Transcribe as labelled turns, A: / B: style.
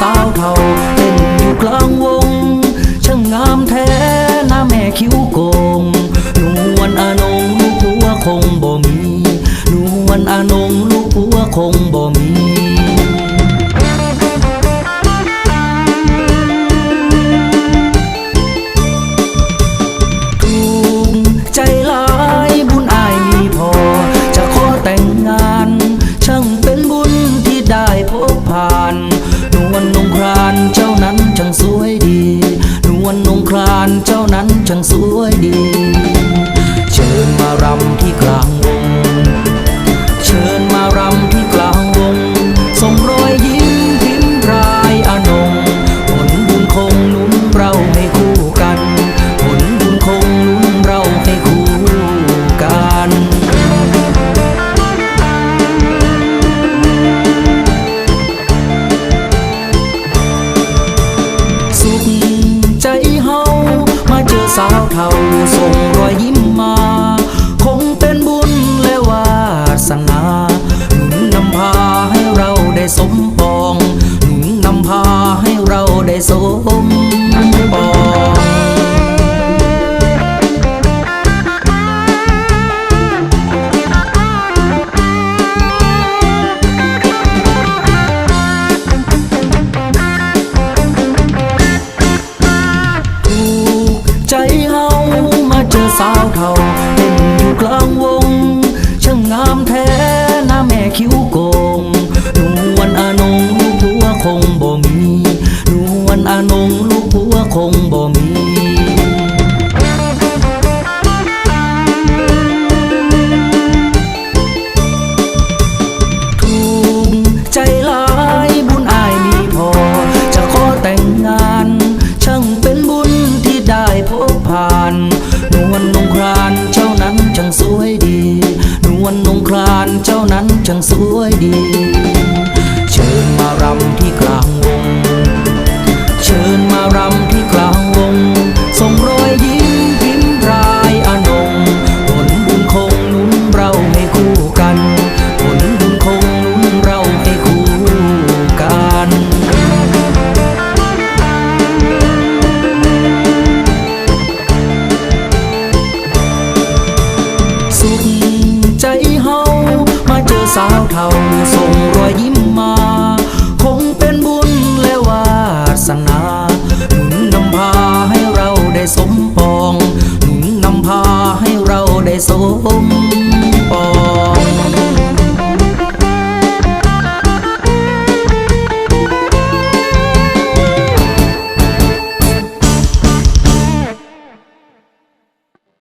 A: สาวเทาเต้นอยู่กลางวงช่างงามแท้หน้าแม่คิ้วโกง ช่างเป็นบุญที่ได้พบผ่าน นวลนงครานเจ้านั้นช่างสวยดี นวลนงครานเจ้านั้นช่างสวยดี เชิญมารำที่กลาง สาวเทาส่งรอยยิ้มมา คงเป็นบุญและวาสนาหนุนนำพาให้เราได้สมปองหนุนนำพาให้เราได้สมาเจอสาวเทาเล่นอยู่กลางวง ช่างงามแท้หน้าแม่คิ้วโกงนวลอานงลูกผัวคงบ่มีนวลอานงลูกผัวคงบ่ เจ้านั้นช่างสวยดี เชิญมารำที่กลาง